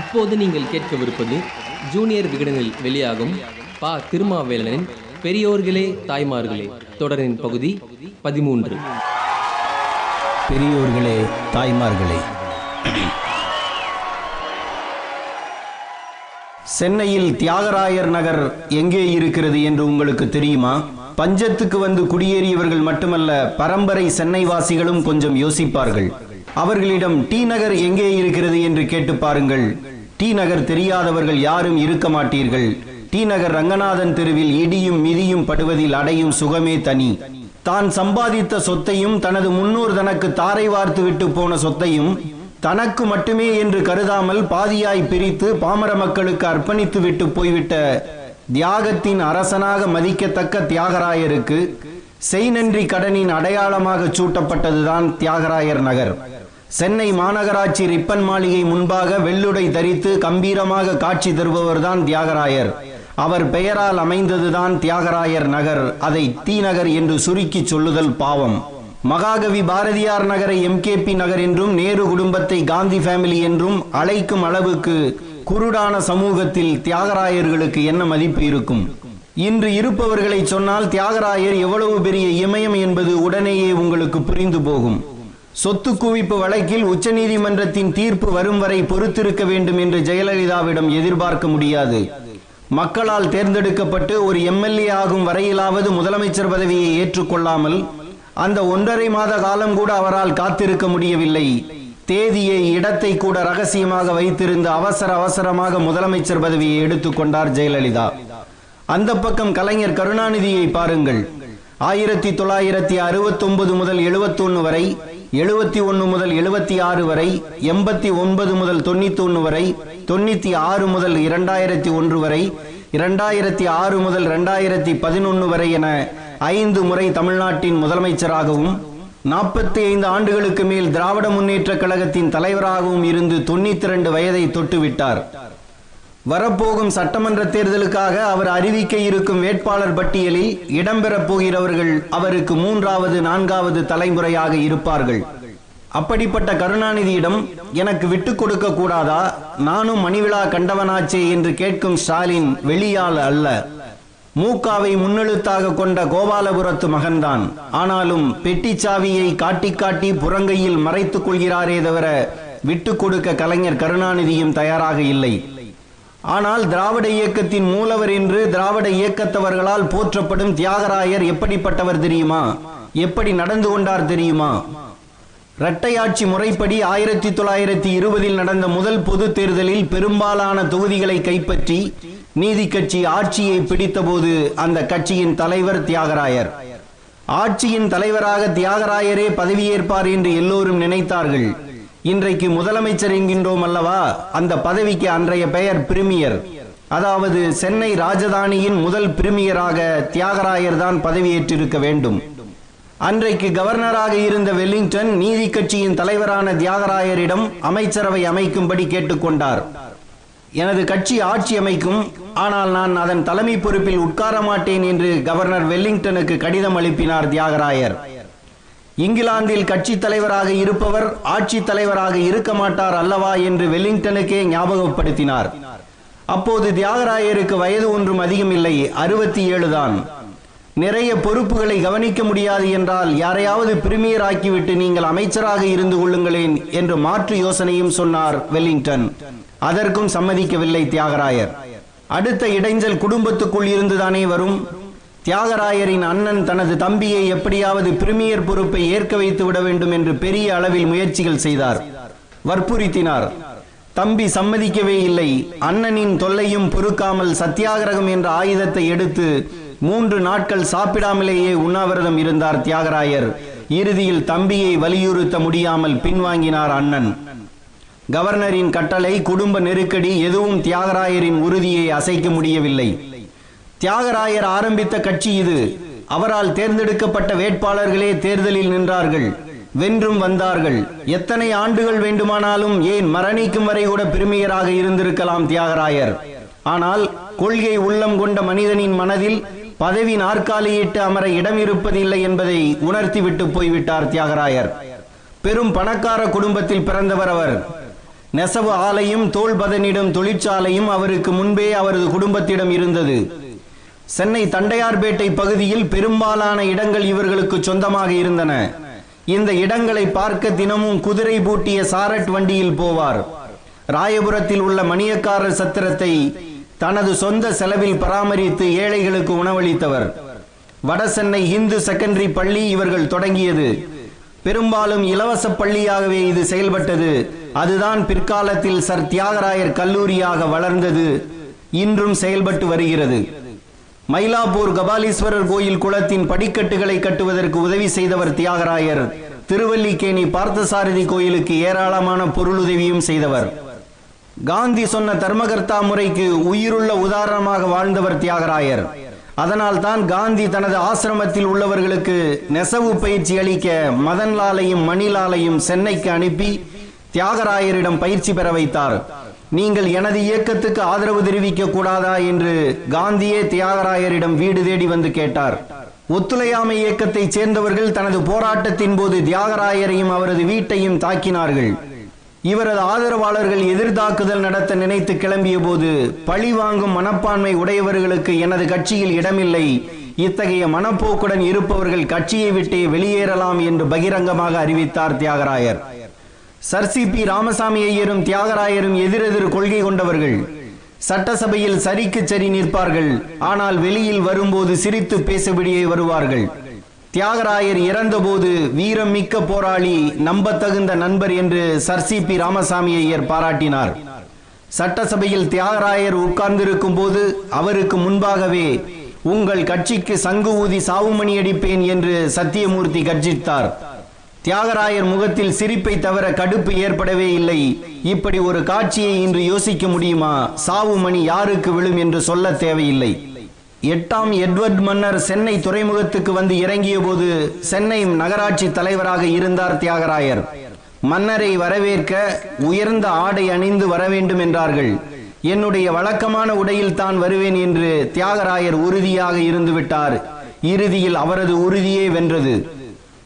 இப்போது நீங்கள் கேட்கவிருப்பது ஜூனியர் விகடனில் வெளியாகும் பா. திருமாவேலனின் பெரியோர்களே தாய்மார்களே தொடரின் பகுதி பதிமூன்று. பெரியோர்களே தாய்மார்களே. சென்னையில் தியாகராயர் நகர் எங்கே இருக்கிறது என்று உங்களுக்கு தெரியுமா? பஞ்சத்துக்கு வந்து குடியேறியவர்கள் மட்டுமல்ல பரம்பரை சென்னைவாசிகளும் கொஞ்சம் யோசிப்பார்கள். அவர்களிடம் டி நகர் எங்கே இருக்கிறது? என்று கேட்டு பாருங்கள். டி நகர் தெரியாதவர்கள் யாரும் இருக்க மாட்டீர்கள். டி நகர் ரங்கநாதன் தெருவில் இடியும் மிதியும் படுவதில் அடையும் சுகமே தனி. தான் சம்பாதித்த சொத்தையும் தனது முன்னோர் தனக்கு தாரை வார்த்து விட்டு போன சொத்தையும் தனக்கு மட்டுமே என்று கருதாமல் பாதியாய் பிரித்து பாமர மக்களுக்கு அர்ப்பணித்து விட்டு போய்விட்ட தியாகத்தின் அரசனாக மதிக்கத்தக்க தியாகராயருக்கு செய்நன்றி கடனின் அடையாளமாக சூட்டப்பட்டதுதான் தியாகராயர் நகர். சென்னை மாநகராட்சி ரிப்பன் மாளிகை முன்பாக வெள்ளுடை தரித்து கம்பீரமாக காட்சி தருபவர்தான் தியாகராயர். அவர் பெயரால் அமைந்ததுதான் தியாகராயர் நகர். அதை தீநகர் என்று சுருக்கி சொல்லுதல் பாவம். மகாகவி பாரதியார் நகரை எம்கேபி நகர் என்றும் நேரு குடும்பத்தை காந்தி ஃபேமிலி என்றும் அழைக்கும் அளவுக்கு குருடான சமூகத்தில் தியாகராயர்களுக்கு என்ன மதிப்பு இருக்கும்? இன்று இருப்பவர்களை சொன்னால் தியாகராயர் எவ்வளவு பெரிய இமயம் என்பது உடனேயே உங்களுக்கு புரிந்து போகும். சொத்து குவிப்பு வழக்கில் உச்சநீதிமன்றத்தின் தீர்ப்பு வரும் வரை பொறுத்திருக்க வேண்டும் என்று ஜெயலலிதாவிடம் எதிர்பார்க்க முடியாது. மக்களால் தேர்ந்தெடுக்கப்பட்டு ஒரு எம்எல்ஏ ஆகும் வரையிலாவது முதலமைச்சர் பதவியை ஏற்றுக்கொள்ளாமல் அந்த ஒன்றரை மாத காலம் கூட அவரால் காத்திருக்க முடியவில்லை. தேதியை இடத்தை கூட ரகசியமாக வைத்திருந்த அவசர அவசரமாக முதலமைச்சர் பதவியை எடுத்துக்கொண்டார் ஜெயலலிதா. அந்த பக்கம் கலைஞர் கருணாநிதியை பாருங்கள். ஆயிரத்தி தொள்ளாயிரத்தி அறுபத்தி ஒன்பது முதல் எழுபத்தொன்னு வரை எழுபத்தி ஒன்று முதல் எழுபத்தி ஆறு வரை எண்பத்தி ஒன்பது முதல் தொண்ணூத்தி ஒன்று வரை தொண்ணூத்தி ஆறு முதல் இரண்டாயிரத்தி ஒன்று வரை இரண்டாயிரத்தி ஆறு முதல் இரண்டாயிரத்தி பதினொன்று வரை என ஐந்து முறை தமிழ்நாட்டின் முதலமைச்சராகவும் நாற்பத்தி ஐந்து ஆண்டுகளுக்கு மேல் திராவிட முன்னேற்ற கழகத்தின் தலைவராகவும் இருந்து தொண்ணூத்தி இரண்டு வயதை தொட்டுவிட்டார். வரப்போகும் சட்டமன்ற தேர்தலுக்காக அவர் அறிவிக்க இருக்கும் வேட்பாளர் பட்டியலில் இடம்பெறப் போகிறவர்கள் அவருக்கு மூன்றாவது நான்காவது தலைமுறையாக இருப்பார்கள். அப்படிப்பட்ட கருணாநிதியிடம் எனக்கு விட்டு கொடுக்க கூடாதா? நானும் மணிவிழா கண்டவனாச்சே என்று கேட்கும் ஸ்டாலின் வெளியால் அல்ல. மூக்காவை முன்னெழுத்தாக கொண்ட கோபாலபுரத்து மகன்தான். ஆனாலும் பெட்டிச்சாவியை காட்டி காட்டி புறங்கையில் மறைத்துக் கொள்கிறாரே தவிர விட்டு கொடுக்க கலைஞர் கருணாநிதியும் தயாராக இல்லை. ஆனால் திராவிட இயக்கத்தின் மூலவர் என்று திராவிட இயக்கத்தவர்களால் போற்றப்படும் தியாகராயர் எப்படிப்பட்டவர் தெரியுமா? எப்படி நடந்து கொண்டார் தெரியுமா? இரட்டையாட்சி முறைப்படி ஆயிரத்தி தொள்ளாயிரத்தி இருபதில் நடந்த முதல் பொது தேர்தலில் பெரும்பாலான தொகுதிகளை கைப்பற்றி நீதி கட்சி ஆட்சியை பிடித்தபோது அந்த கட்சியின் தலைவர் தியாகராயர். ஆட்சியின் தலைவராக தியாகராயரே பதவியேற்பார் என்று எல்லோரும் நினைத்தார்கள். இன்றைக்கு முதலமைச்சர் என்கின்றோம் அல்லவா? அந்த பதவிக்கு அன்றைய பெயர் பிரிமியர். அதாவது சென்னை ராஜதானியின் முதல் பிரிமியராக தியாகராயர் தான் பதவியேற்றிருக்க வேண்டும். அன்றைக்கு கவர்னராக இருந்த வெல்லிங்டன் நீதி கட்சியின் தலைவரான தியாகராயரிடம் அமைச்சரவை அமைக்கும்படி கேட்டுக்கொண்டார். எனது கட்சி ஆட்சி அமைக்கும். ஆனால் நான் அதன் தலைமை பொறுப்பில் உட்கார மாட்டேன் என்று கவர்னர் வெல்லிங்டனுக்கு கடிதம் அனுப்பினார் தியாகராயர். இங்கிலாந்தில் கட்சி தலைவராக இருப்பவர் ஆட்சி தலைவராக இருக்க மாட்டார் அல்லவா என்று வெல்லிங்டனுக்கே ஞாபகப்படுத்தினார். அப்போது தியாகராயருக்கு வயது ஒன்றும் அதிகம் இல்லை அறுபத்தி ஏழு தான். நிறைய பொறுப்புகளை கவனிக்க முடியாது என்றால் யாரையாவது பிரிமியர் ஆக்கிவிட்டு நீங்கள் அமைச்சராக இருந்து கொள்ளுங்களேன் என்று மாற்று யோசனையும் சொன்னார் வெல்லிங்டன். அதற்கும் சம்மதிக்கவில்லை தியாகராயர். அடுத்த இடைஞ்சல் குடும்பத்துக்குள் இருந்துதானே வரும்? தியாகராயரின் அண்ணன் தனது தம்பியை எப்படியாவது பிரிமியர் பொறுப்பை ஏற்க வைத்து விட வேண்டும் என்று பெரிய அளவில் முயற்சிகள் செய்தார். வற்புறுத்தினார். தம்பி சம்மதிக்கவே இல்லை. அண்ணனின் தொல்லையும் பொறுக்காமல் சத்தியாகிரகம் என்ற ஆயுதத்தை எடுத்து மூன்று நாட்கள் சாப்பிடாமலேயே உண்ணாவிரதம் இருந்தார் தியாகராயர். இறுதியில் தம்பியை வலியுறுத்த முடியாமல் பின்வாங்கினார் அண்ணன். கவர்னரின் கட்டளை குடும்ப நெருக்கடி எதுவும் தியாகராயரின் உறுதியை அசைக்க முடியவில்லை. தியாகராயர் ஆரம்பித்த கட்சி இது. அவரால் தேர்ந்தெடுக்கப்பட்ட வேட்பாளர்களே தேர்தலில் நின்றார்கள். வென்றும் வந்தார்கள். எத்தனை ஆண்டுகள் வேண்டுமானாலும் ஏன் மரணிக்கும் வரை கூட பெருமையராக இருந்திருக்கலாம் தியாகராயர். ஆனால் கொள்கை உள்ளம் கொண்ட மனிதனின் மனதில் பதவி நாற்காலியிட்டு அமர இடம் இருப்பதில்லை என்பதை உணர்த்திவிட்டு போய்விட்டார் தியாகராயர். பெரும் பணக்கார குடும்பத்தில் பிறந்தவர் அவர். நெசவு ஆலையும் தோள்பதனிடம் தொழிற்சாலையும் அவருக்கு முன்பே அவரது குடும்பத்திடம் இருந்தது. சென்னை தண்டையார்பேட்டை பகுதியில் பெரும்பாலான இடங்கள் இவர்களுக்கு சொந்தமாக இருந்தன. இந்த இடங்களை பார்க்க தினமும் குதிரை பூட்டிய சாரட் வண்டியில் போவார். ராயபுரத்தில் உள்ள மணியக்காரர் சத்திரத்தை தனது சொந்த செலவில் பராமரித்து ஏழைகளுக்கு உணவளித்தவர். வடசென்னை இந்து செகண்டரி பள்ளி இவர்கள் தொடங்கியது. பெரும்பாலும் இலவச பள்ளியாகவே இது செயல்பட்டது. அதுதான் பிற்காலத்தில் சர் தியாகராயர் கல்லூரியாக வளர்ந்தது. இன்றும் செயல்பட்டு வருகிறது. மயிலாப்பூர் கபாலீஸ்வரர் கோயில் குளத்தின் படிக்கட்டுகளை கட்டுவதற்கு உதவி செய்தவர் தியாகராயர். திருவல்லிக்கேணி பார்த்தசாரதி கோயிலுக்கு ஏராளமான பொருளுதவியும் செய்தவர். காந்தி சொன்ன தர்மகர்த்தா முறைக்கு உயிருள்ள உதாரணமாக வாழ்ந்தவர் தியாகராயர். அதனால் தான் காந்தி தனது ஆசிரமத்தில் உள்ளவர்களுக்கு நெசவு பயிற்சி அளிக்க மதன்லாலையும் மணிலாலையும் சென்னைக்கு அனுப்பி தியாகராயரிடம் பயிற்சி பெற வைத்தார். நீங்கள் எனது இயக்கத்துக்கு ஆதரவு தெரிவிக்க கூடாதா என்று காந்தியே தியாகராயரிடம் வீடு தேடி வந்து கேட்டார். ஒத்துழையாமை இயக்கத்தைச் சேர்ந்தவர்கள் தனது போராட்டத்தின் போது தியாகராயரையும் அவரது வீட்டையும் தாக்கினார்கள். இவரது ஆதரவாளர்கள் எதிர்தாக்குதல் நடத்த நினைத்து கிளம்பிய போது பழி வாங்கும் மனப்பான்மை உடையவர்களுக்கு எனது கட்சியில் இடமில்லை. இத்தகைய மனப்போக்குடன் இருப்பவர்கள் கட்சியை விட்டே வெளியேறலாம் என்று பகிரங்கமாக அறிவித்தார் Thiyagarayar. Sir C P Ramasamy ஐயரும் தியாகராயரும் எதிரெதிர் கொள்கை கொண்டவர்கள். சட்டசபையில் சரிக்கு சரி நிற்பார்கள். ஆனால் வெளியில் வரும்போது சிரித்து பேசபடியே வருவார்கள். தியாகராயர் இறந்தபோது வீரம் மிக்க போராளி நம்பத்தகுந்த நண்பர் என்று sir C P Ramasamy Iyer பாராட்டினார். சட்டசபையில் தியாகராயர் உட்கார்ந்திருக்கும் போது அவருக்கு முன்பாகவே உங்கள் கட்சிக்கு சங்கு ஊதி சாவுமணி அடிப்பேன் என்று சத்தியமூர்த்தி கர்ஜித்தார். தியாகராயர் முகத்தில் சிரிப்பை தவிர கடுப்பு ஏற்படவே இல்லை. இப்படி ஒரு காட்சியை இன்று யோசிக்க முடியுமா? சாவுமணி யாருக்கு விழும் என்று சொல்ல தேவையில்லை. எட்டாம் எட்வர்ட் மன்னர் சென்னை துறைமுகத்துக்கு வந்து இறங்கிய போது சென்னை நகராட்சி தலைவராக இருந்தார் தியாகராயர். மன்னரை வரவேற்க உயர்ந்த ஆடை அணிந்து வர வேண்டும் என்றார்கள். என்னுடைய வழக்கமான உடையில் தான் வருவேன் என்று தியாகராயர் உறுதியாக இருந்து விட்டார் இறுதியில் அவரது உறுதியே வென்றது.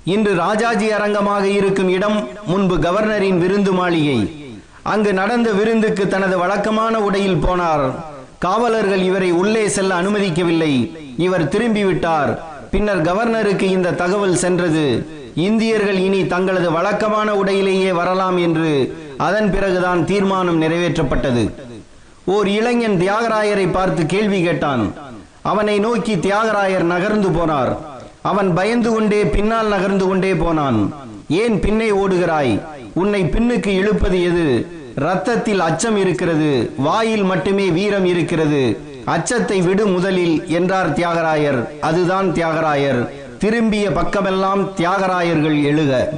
இன்று ராஜாஜி அரங்கமாக இருக்கும் இடம் முன்பு கவர்னரின் விருந்து மாளிகை. அங்கு நடந்த விருந்துக்கு தனது வழக்கமான உடையில் போனார். காவலர்கள் இவரை உள்ளே செல்ல அனுமதிக்கவில்லை. இவர் திரும்பிவிட்டார். பின்னர் கவர்னருக்கு இந்த தகவல் சென்றது. இந்தியர்கள் இனி தங்களது வழக்கமான உடையிலேயே வரலாம் என்று அதன் பிறகுதான் தீர்மானம் நிறைவேற்றப்பட்டது. ஓர் இளைஞன் தியாகராயரை பார்த்து கேள்வி கேட்டான். அவனை நோக்கி தியாகராயர் நகர்ந்து போனார். அவன் பயந்து கொண்டே பின்னால் நகர்ந்து கொண்டே போனான். ஏன் பின்னே ஓடுகிறாய்? உன்னை பின்னுக்கு இழுப்பது எது? ரத்தத்தில் அச்சம் இருக்கிறது வாயில் மட்டுமே வீரம் இருக்கிறது. அச்சத்தை விடு முதலில் என்றார் தியாகராயர். அதுதான் தியாகராயர். திரும்பிய பக்கமெல்லாம் தியாகராயர்கள் எழுக.